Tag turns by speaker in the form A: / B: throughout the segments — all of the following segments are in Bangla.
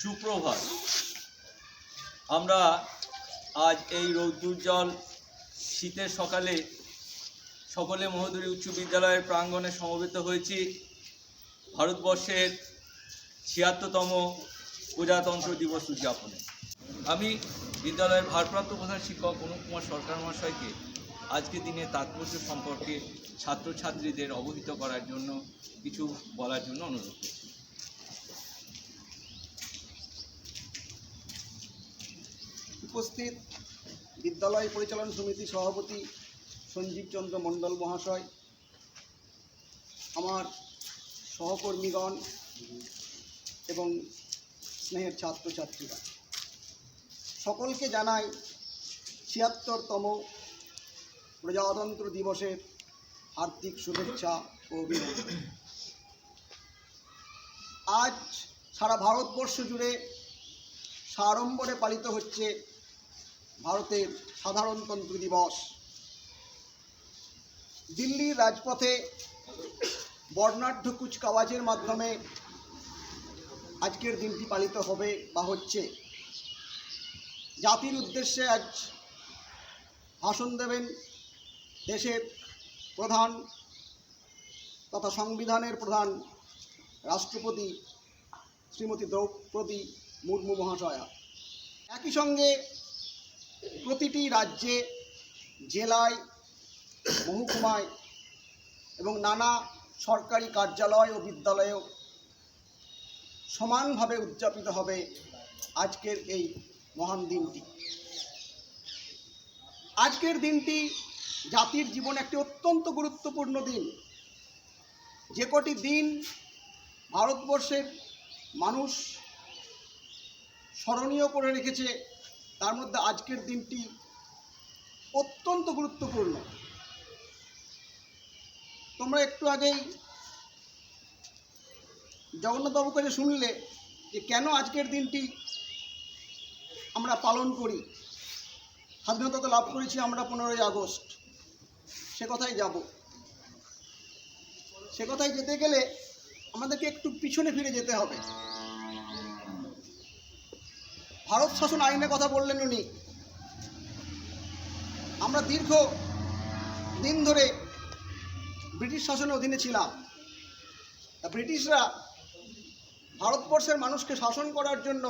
A: সুপ্রভাত। আমরা আজ এই রৌদ্রুজ্জ্বল শীতের সকালে সকলে মহোদরী উচ্চ বিদ্যালয়ের প্রাঙ্গণে সমবেত হয়েছি। ভারতবর্ষের ছিয়াত্তরতম প্রজাতন্ত্র দিবস উদযাপনে। আমি বিদ্যালয়ের ভারপ্রাপ্ত প্রধান শিক্ষক অনুপ কুমার সরকার মহাশয়কে আজকে দিনে তাৎপর্য সম্পর্কে ছাত্রছাত্রীদের অবহিত করার জন্য কিছু বলার জন্য অনুরোধ করছি।
B: উপস্থিত বিদ্যালয় পরিচালন সমিতি সভাপতি সঞ্জীব চন্দ্র মণ্ডল মহাশয়, আমার সহকর্মীগণ এবং স্নেহের ছাত্রছাত্রীরা। সকলকে জানাই ছিয়াত্তরতম প্রজাতন্ত্র দিবসের হার্দিক শুভেচ্ছা ও অভিনন্দন। আজ সারা ভারতবর্ষ জুড়ে সাড়ম্বরে পালিত হচ্ছে ভারতের সাধারণতন্ত্র দিবস। দিল্লির রাজপথে বর্ণাঢ্য কুচকাওয়াজের মাধ্যমে আজকের দিনটি পালিত হবে বা হচ্ছে। জাতির উদ্দেশ্যে আজ ভাষণ দেবেন দেশের প্রধান তথা সংবিধানের প্রধান রাষ্ট্রপতি শ্রীমতী দ্রৌপদী মুর্মু মহাশয়া। একই সঙ্গে প্রতিটি রাজ্যে, জেলায়, মহকুমায় এবং নানা সরকারি কার্যালয় ও বিদ্যালয়েও সমানভাবে উদযাপিত হবে আজকের এই মহান দিনটি। আজকের দিনটি জাতির জীবনে একটি অত্যন্ত গুরুত্বপূর্ণ দিন। যে কটি দিন ভারতবর্ষের মানুষ স্মরণীয় করে রেখেছে তার মধ্যে আজকের দিনটি অত্যন্ত গুরুত্বপূর্ণ। তোমরা একটু আগেই জগন্নাথবাবুর কাছে শুনলে যে কেন আজকের দিনটি আমরা পালন করি। স্বাধীনতা লাভ করেছি আমরা পনেরোই আগস্ট। সে কথাই যাব। সে কথায় যেতে গেলে আমাদেরকে একটু পিছনে ফিরে যেতে হবে। ভারত শাসন আইনের কথা বললেন উনি। আমরা দীর্ঘ দিন ধরে ব্রিটিশ শাসনের অধীনে ছিলাম। ব্রিটিশরা ভারতবর্ষের মানুষকে শাসন করার জন্য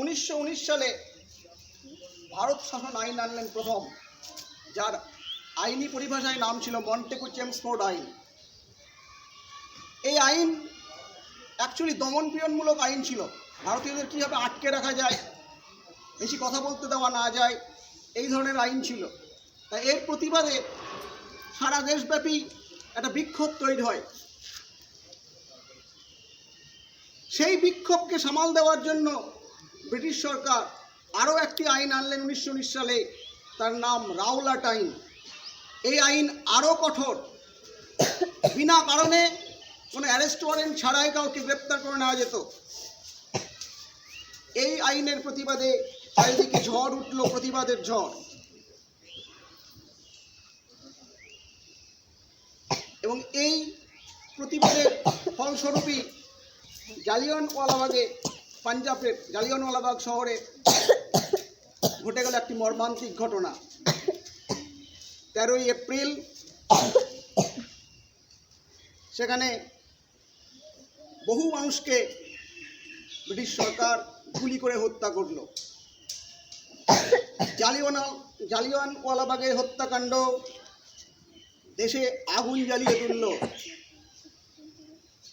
B: উনিশশো উনিশ সালে ভারত শাসন আইন আনলেন প্রথম, যার আইনি পরিভাষায় নাম ছিল মন্টেকু চেমসফোর্ড আইন। এই আইন অ্যাকচুয়ালি দমনপীড়নমূলক আইন ছিল। ভারতীয়দের কীভাবে আটকে রাখা যায়, বেশি কথা বলতে দেওয়া না যায়, এই ধরনের আইন ছিল। তাই এর প্রতিবাদে সারা দেশব্যাপী একটা বিক্ষোভ তৈরি হয়। সেই বিক্ষোভকে সামাল দেওয়ার জন্য ব্রিটিশ সরকার আরও একটি আইন আনলেন উনিশশো উনিশ সালে, তার নাম রাওলাট আইন এই আইন আরও কঠোর। বিনা কারণে কোনো অ্যারেস্ট ওয়ারেন্ট ছাড়াই কাউকে গ্রেপ্তার করে নেওয়া যেত। এই আইনের প্রতিবাদে চারিদিকে ঝড় উঠল, প্রতিবাদের ঝড়। এবং এই প্রতিবাদের ফলস্বরূপই জালিয়ানওয়ালাবাগে পাঞ্জাবের জালিয়ানওয়ালাবাগ শহরে ঘটে গেল একটি মর্মান্তিক ঘটনা। তেরোই এপ্রিল সেখানে বহু মানুষকে ব্রিটিশ সরকার গুলি করে হত্যা করল। জালিওয়ানা জালিওয়ানওয়ালাবাগের হত্যাকাণ্ড দেশে আগুন জ্বালিয়ে তুলল।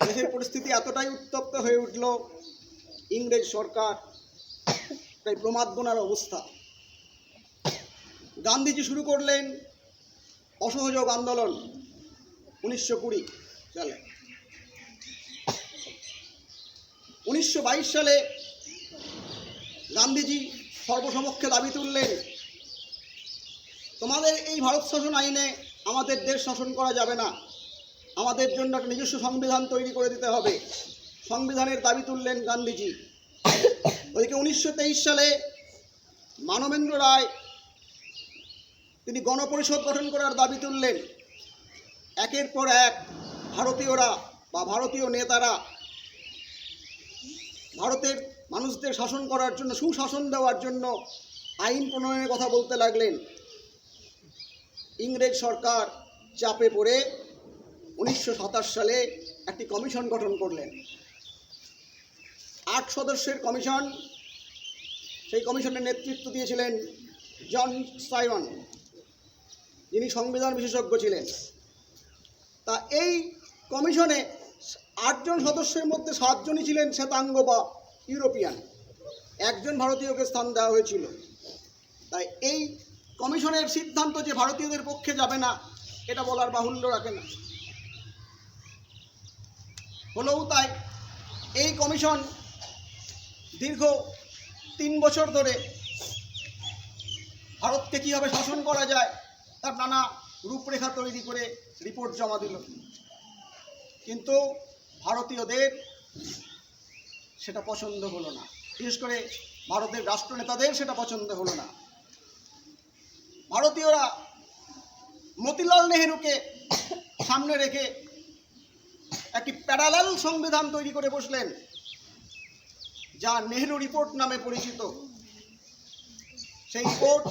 B: দেশের পরিস্থিতি এতটাই উত্তপ্ত হয়ে উঠল, ইংরেজ সরকার তাই প্রমাদ প্রমাদগোনার অবস্থা। গান্ধীজি শুরু করলেন অসহযোগ আন্দোলন উনিশশো কুড়ি সালে। উনিশশো বাইশ সালে গান্ধীজি সর্বসমক্ষে দাবি তুললেন, তোমাদের এই ভারত শাসন আইনে আমাদের দেশ শাসন করা যাবে না। আমাদের জন্য একটা নিজস্ব সংবিধান তৈরি করে দিতে হবে। সংবিধানের দাবি তুললেন গান্ধীজি। ওইদিকে উনিশশো সালে মানবেন্দ্র রায় তিনি গণপরিষদ গঠন করার দাবি তুললেন। একের পর এক ভারতীয়রা বা ভারতীয় নেতারা ভারতের মানুষদের শাসন করার জন্য, সুশাসন দেওয়ার জন্য আইন প্রণয়নের কথা বলতে লাগলেন। ইংরেজ সরকার চাপে পড়ে উনিশশো সাতাশ সালে একটি কমিশন গঠন করলেন। আট সদস্যের কমিশন, সেই কমিশনের নেতৃত্ব দিয়েছিলেন জন সাইমন, যিনি সংবিধান বিশেষজ্ঞ ছিলেন। তা এই কমিশনে আটজন সদস্যের মধ্যে সাতজনই ছিলেন শ্বেতাঙ্গ বা ইউরোপিয়ান। একজন ভারতীয়কে স্থান দেওয়া হয়েছিল। তাই এই কমিশনের সিদ্ধান্ত যে ভারতীয়দের পক্ষে যাবে না, এটা বলার বাহুল্য রাখে না। হলেও তাই এই কমিশন দীর্ঘ তিন বছর ধরে ভারতকে কীভাবে শাসন করা যায়, তার নানা রূপরেখা তৈরি করে রিপোর্ট জমা দিল। কিন্তু ভারতীয়দের সেটা পছন্দ হলো না। বিশেষ করে ভারতের রাষ্ট্রনেতাদের সেটা পছন্দ হলো না। ভারতীয়রা মতিলাল নেহেরুকে সামনে রেখে একটি প্যারালাল সংবিধান তৈরি করে বসলেন, যা নেহেরু রিপোর্ট নামে পরিচিত। সেই রিপোর্ট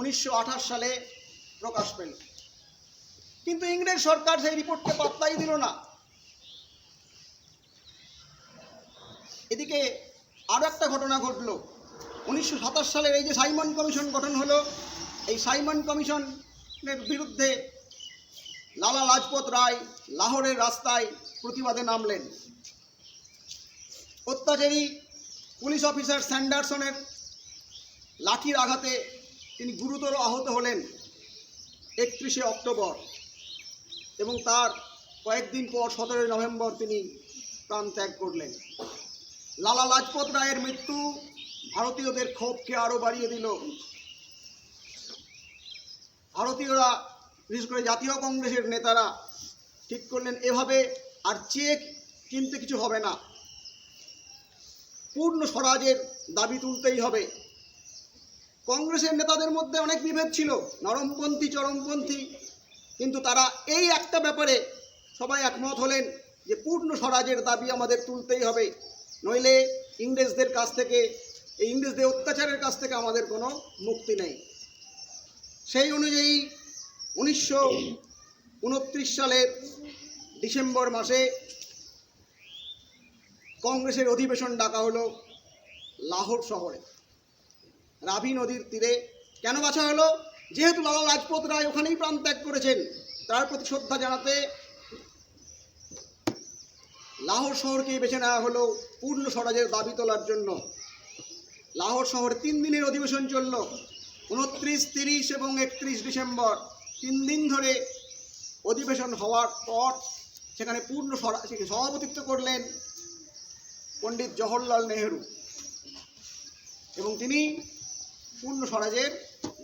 B: উনিশশো আঠাশ সালে প্রকাশ পেল। কিন্তু ইংরেজ সরকার সেই রিপোর্টকে পাত্তাই দিল না। এদিকে আরও একটা ঘটনা ঘটলো। উনিশশো সালের এই যে সাইমন কমিশন গঠন হলো, এই সাইমন কমিশনের বিরুদ্ধে লালা লাজপত রায় লাহোরের রাস্তায় প্রতিবাদে নামলেন। অত্যাচারী পুলিশ অফিসার স্যান্ডারসনের লাঠির আঘাতে তিনি গুরুতর আহত হলেন একত্রিশে অক্টোবর এবং তার কয়েকদিন পর সতেরোই নভেম্বর তিনি প্রাণ ত্যাগ করলেন। লালা লাজপত রায়ের মৃত্যু ভারতীয়দের ক্ষোভকে আরও বাড়িয়ে দিল। ভারতীয়রা, বিশেষ করে জাতীয় কংগ্রেসের নেতারা ঠিক করলেন এভাবে, আর চেক কিনতে কিছু হবে না। পূর্ণ স্বরাজের দাবি তুলতেই হবে। কংগ্রেসের নেতাদের মধ্যে অনেক বিভেদ ছিল, নরমপন্থী, চরমপন্থী, কিন্তু তারা এই একটা ব্যাপারে সবাই একমত হলেন যে পূর্ণ স্বরাজের দাবি আমাদের তুলতেই হবে। নইলে ইংরেজদের কাছ থেকে, এই ইংরেজদের অত্যাচারের কাছ থেকে আমাদের কোনো মুক্তি নেই। সেই অনুযায়ী উনিশশো উনত্রিশ সালের ডিসেম্বর মাসে কংগ্রেসের অধিবেশন ডাকা হলো লাহোর শহরে। রাভি নদীর তীরে কেন বাছা হলো? যেহেতু লালা লাজপত রায় ওখানেই প্রাণ ত্যাগ করেছেন, তার প্রতি শ্রদ্ধা জানাতে লাহোর শহরকেই বেছে নেওয়া হলো পূর্ণ স্বরাজের দাবি তোলার জন্য। লাহোর শহরে তিন দিনের অধিবেশন চলল, উনত্রিশ, তিরিশ এবং একত্রিশ ডিসেম্বর। তিন দিন ধরে অধিবেশন হওয়ার পর সেখানে পূর্ণ সভাপতিত্ব করলেন পণ্ডিত জওহরলাল নেহেরু এবং তিনি পূর্ণ স্বরাজের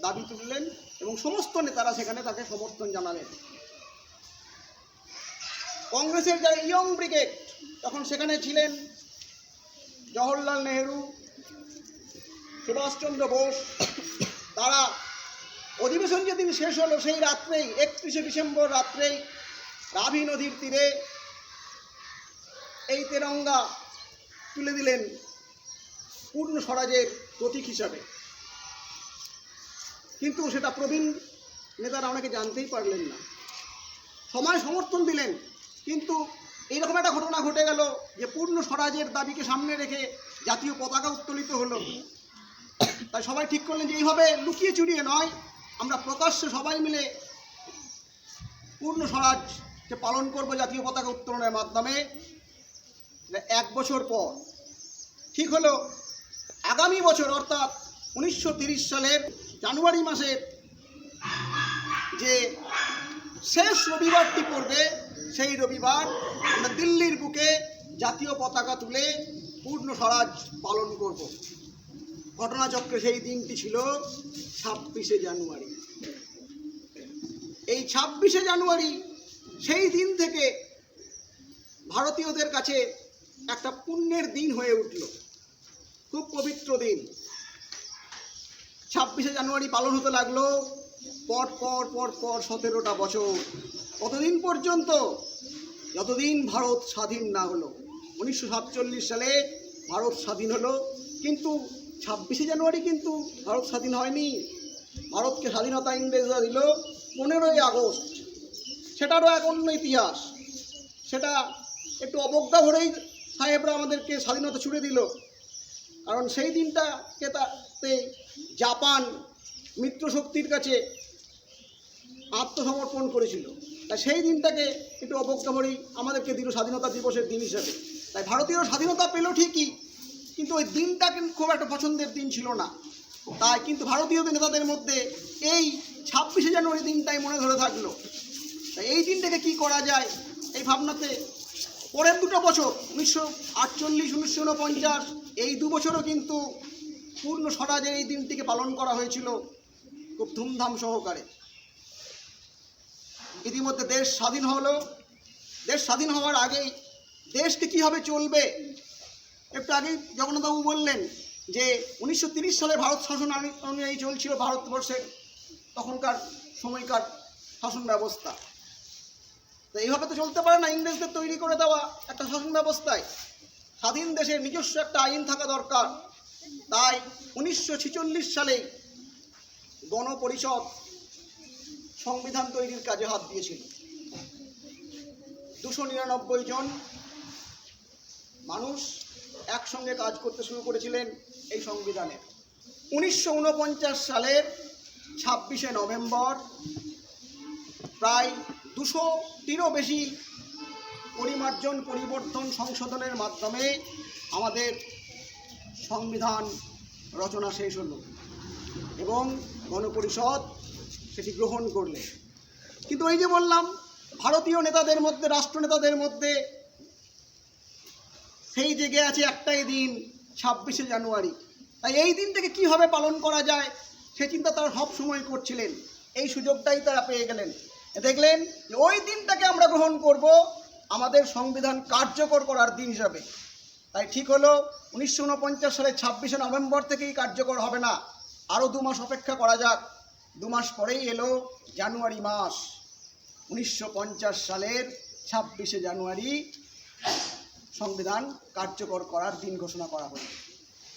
B: দাবি তুললেন এবং সমস্ত নেতারা সেখানে তাকে সমর্থন জানালেন। কংগ্রেসের যারা ইয়ং ব্রিগেড তখন সেখানে ছিলেন জওহরলাল নেহেরু, সুভাষচন্দ্র বোস। তারা অধিবেশন যেদিন শেষ হলো, সেই রাত্রেই, একত্রিশে ডিসেম্বর রাত্রেই রাভি নদীর তীরে এই তেরঙ্গা তুলে দিলেন পূর্ণ স্বরাজের প্রতীক হিসাবে। কিন্তু সেটা প্রবীণ নেতারা অনেকে জানতেই পারলেন না। সময় সমর্থন দিলেন, কিন্তু এইরকম একটা ঘটনা ঘটে গেল যে পূর্ণ স্বরাজের দাবিকে সামনে রেখে জাতীয় পতাকা উত্তোলিত হলো। তাই সবাই ঠিক করলেন যে এইভাবে লুকিয়ে চুরিয়ে নয়, আমরা প্রকাশ্যে সবাই মিলে পূর্ণ স্বরাজকে পালন করব জাতীয় পতাকা উত্তোলনের মাধ্যমে। এক বছর পর। ঠিক হলো, আগামী বছর অর্থাৎ উনিশশো সালের জানুয়ারি মাসের যে শেষ রবিবারটি পড়বে সেই রবিবার আমরা দিল্লির বুকে জাতীয় পতাকা তুলে পূর্ণ স্বরাজ পালন করব। ঘটনাচক্রে সেই দিনটি ছিল ছাব্বিশে জানুয়ারি। এই ছাব্বিশে জানুয়ারি সেই দিন থেকে ভারতীয়দের কাছে একটা পুণ্যের দিন হয়ে উঠল। খুব পবিত্র দিন। ছাব্বিশে জানুয়ারি পালন হতে লাগল পর পর পর পর সতেরোটা বছর। কতদিন পর্যন্ত, যতদিন ভারত স্বাধীন না হলো, উনিশশো সাতচল্লিশ সালে ভারত স্বাধীন হলো, কিন্তু ছাব্বিশে জানুয়ারি কিন্তু ভারত স্বাধীন হয়নি। ভারতকে স্বাধীনতা ইংরেজরা দিল পনেরোই আগস্ট। সেটারও এক অন্য ইতিহাস। সেটা একটু অবজ্ঞা ভরেই সাহেবরা আমাদেরকে স্বাধীনতা ছুড়ে দিল। কারণ সেই দিনটাকে তাতে জাপান মিত্রশক্তির কাছে আত্মসমর্পণ করেছিল। তাই সেই দিনটাকে একটু অবজ্ঞা ভরেই আমাদেরকে দিল স্বাধীনতা দিবসের দিন হিসেবে। তাই ভারতীয় স্বাধীনতা পেল ঠিকই, কিন্তু ওই দিনটা কিন্তু খুব একটা পছন্দের দিন ছিল না। তাই কিন্তু ভারতীয় নেতাদের মধ্যে এই ছাব্বিশে জানুয়ারি দিনটাই মনে ধরে থাকল। তাই এই দিনটাকে কি করা যায়, এই ভাবনাতে পরের দুটো বছর, উনিশশো আটচল্লিশ, উনিশশো উনপঞ্চাশ, এই দু বছরও কিন্তু পূর্ণ স্বরাজের এই দিনটিকে পালন করা হয়েছিল খুব ধুমধাম সহকারে। ইতিমধ্যে দেশ স্বাধীন হলো। দেশ স্বাধীন হওয়ার আগেই দেশকে কীভাবে চলবে, একটু আগেই জগন্নাথবাবু বললেন যে, উনিশশো সালে ভারত শাসন অনুযায়ী চলছিল ভারতবর্ষের তখনকার সময়কার শাসন ব্যবস্থা। তো এইভাবে তো চলতে পারে না, ইংরেজদের তৈরি করে দেওয়া একটা শাসন ব্যবস্থায়। স্বাধীন দেশের নিজস্ব একটা আইন থাকা দরকার। তাই উনিশশো সালে গণপরিষদ সংবিধান তৈরির কাজে হাত দিয়েছিল। দুশো নিরানব্বই জন মানুষ একসঙ্গে কাজ করতে শুরু করেছিলেন এই সংবিধানে। উনিশশো উনপঞ্চাশ সালের ছাব্বিশে নভেম্বর প্রায় দুশোটিরও বেশি পরিমার্জন, পরিবর্তন সংশোধনের মাধ্যমে আমাদের সংবিধান রচনা শেষ হল এবং গণপরিষদ সেটি গ্রহণ করলে। কিন্তু ওই যে বললাম, ভারতীয় নেতাদের মধ্যে, রাষ্ট্রনেতাদের মধ্যে সেই জেগে আছে একটাই দিন, ছাব্বিশে জানুয়ারি। তাই এই দিনটাকে কীভাবে পালন করা যায়, সে চিন্তা তারা সব সময় করছিলেন। এই সুযোগটাই তারা পেয়ে গেলেন। দেখলেন ওই দিনটাকে আমরা গ্রহণ করব আমাদের সংবিধান কার্যকর করার দিন হিসাবে। তাই ঠিক হলো, উনিশশো উনপঞ্চাশ সালের ছাব্বিশে নভেম্বর থেকেই কার্যকর হবে না। আরও দু মাস অপেক্ষা করা যাক। দু মাস পরেই এলো জানুয়ারি মাস। উনিশশো পঞ্চাশ সালের ছাব্বিশে জানুয়ারি সংবিধান কার্যকর করার দিন ঘোষণা করা হলো।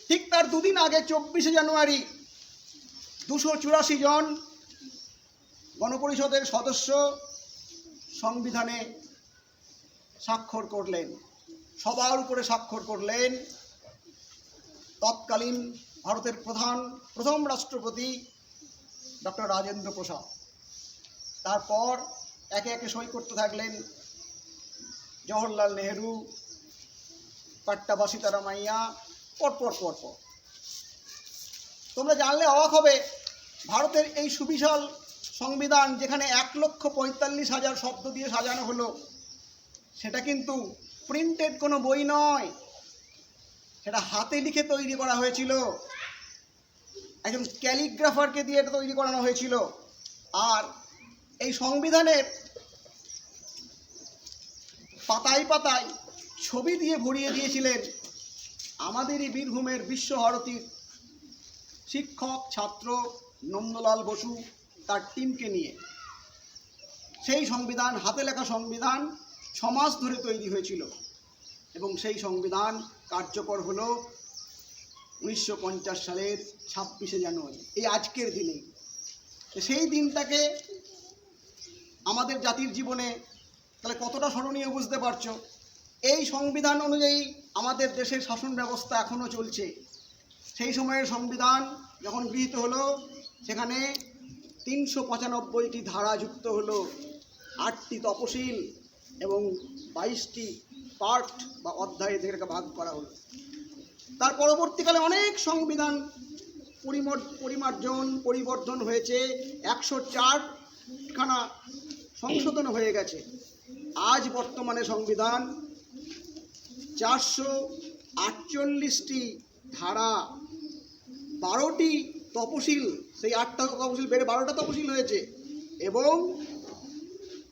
B: ঠিক তার দুদিন আগে, চব্বিশে জানুয়ারি, দুশো চুরাশি জন গণপরিষদের সদস্য সংবিধানে স্বাক্ষর করলেন। সবার উপরে স্বাক্ষর করলেন। তৎকালীন ভারতের প্রধান, প্রথম রাষ্ট্রপতি ডক্টর রাজেন্দ্র প্রসাদ। তারপর একে একে সই করতে থাকলেন জওহরলাল নেহেরু পাট্টাবা সীতারামাইয়া পরপর পরপর তোমরা জানলে অবাক হবে, ভারতের এই সুবিশাল সংবিধান যেখানে এক লক্ষ পঁয়তাল্লিশ হাজার শব্দ দিয়ে সাজানো হলো, সেটা কিন্তু প্রিন্টেড কোনো বই নয়। সেটা হাতে লিখে তৈরি করা হয়েছিল। একজন ক্যালিগ্রাফারকে দিয়ে এটা তৈরি করানো হয়েছিল। আর এই সংবিধানের পাতায় পাতায় ছবি দিয়ে ভরিয়ে দিয়েছিলেন আমাদেরই বীরভূমের বিশ্বভারতীর শিক্ষক ছাত্র নন্দলাল বসু তার টিমকে নিয়ে। সেই সংবিধান, হাতে লেখা সংবিধান ছমাস ধরে তৈরি হয়েছিল এবং সেই সংবিধান কার্যকর হলো উনিশশো পঞ্চাশ সালের ছাব্বিশে জানুয়ারি, এই আজকের দিনে। সেই দিনটাকে আমাদের জাতির জীবনে তাহলে কতটা স্মরণীয় বুঝতে পারছ? এই সংবিধান অনুযায়ী আমাদের দেশের শাসন ব্যবস্থা এখনও চলছে। সেই সময়ের সংবিধান যখন গৃহীত হলো, সেখানে তিনশো পঁচানব্বইটি ধারা যুক্ত হলো। আটটি তপশিল এবং বাইশটি পার্ট বা অধ্যায় থেকে ভাগ করা হলো। তার পরবর্তীকালে অনেক সংবিধান পরিমর- পরিমার্জন, পরিবর্ধন হয়েছে। একশো চারখানা সংশোধন হয়ে গেছে। আজ বর্তমানে সংবিধান চারশো আটচল্লিশটি ধারা, বারোটি তপশিল, সেই আটটা তপশিল বেড়ে বারোটা তপশিল হয়েছে এবং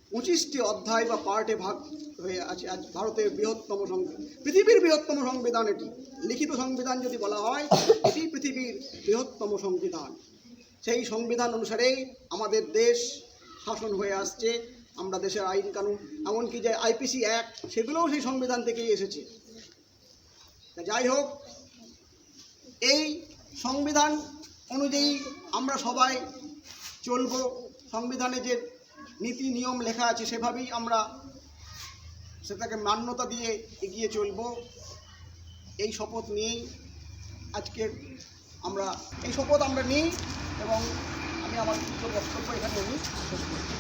B: পঁচিশটি অধ্যায় বা পার্টে ভাগ হয়ে আছে, আজ ভারতের বৃহত্তম সংবিধান, পৃথিবীর বৃহত্তম সংবিধান এটি। লিখিত সংবিধান যদি বলা হয়, এটি পৃথিবীর বৃহত্তম সংবিধান। সেই সংবিধান অনুসারেই আমাদের দেশ শাসন হয়ে আসছে, আমরা দেশের আইন কানুন, এমনকি যে আইপিসি অ্যাক্ট, সেগুলোও সেই সংবিধান থেকেই এসেছে। যাই হোক, এই সংবিধান অনুযায়ী আমরা সবাই চলব। সংবিধানে যে নীতি নিয়ম লেখা আছে, সেভাবেই আমরা সেটাকে মান্যতা দিয়ে এগিয়ে চলব। এই শপথ নিয়েই আজকে আমরা, এই শপথ আমরা নিই এবং আমি আমার বক্তব্য এখানে আমি শেষ করছি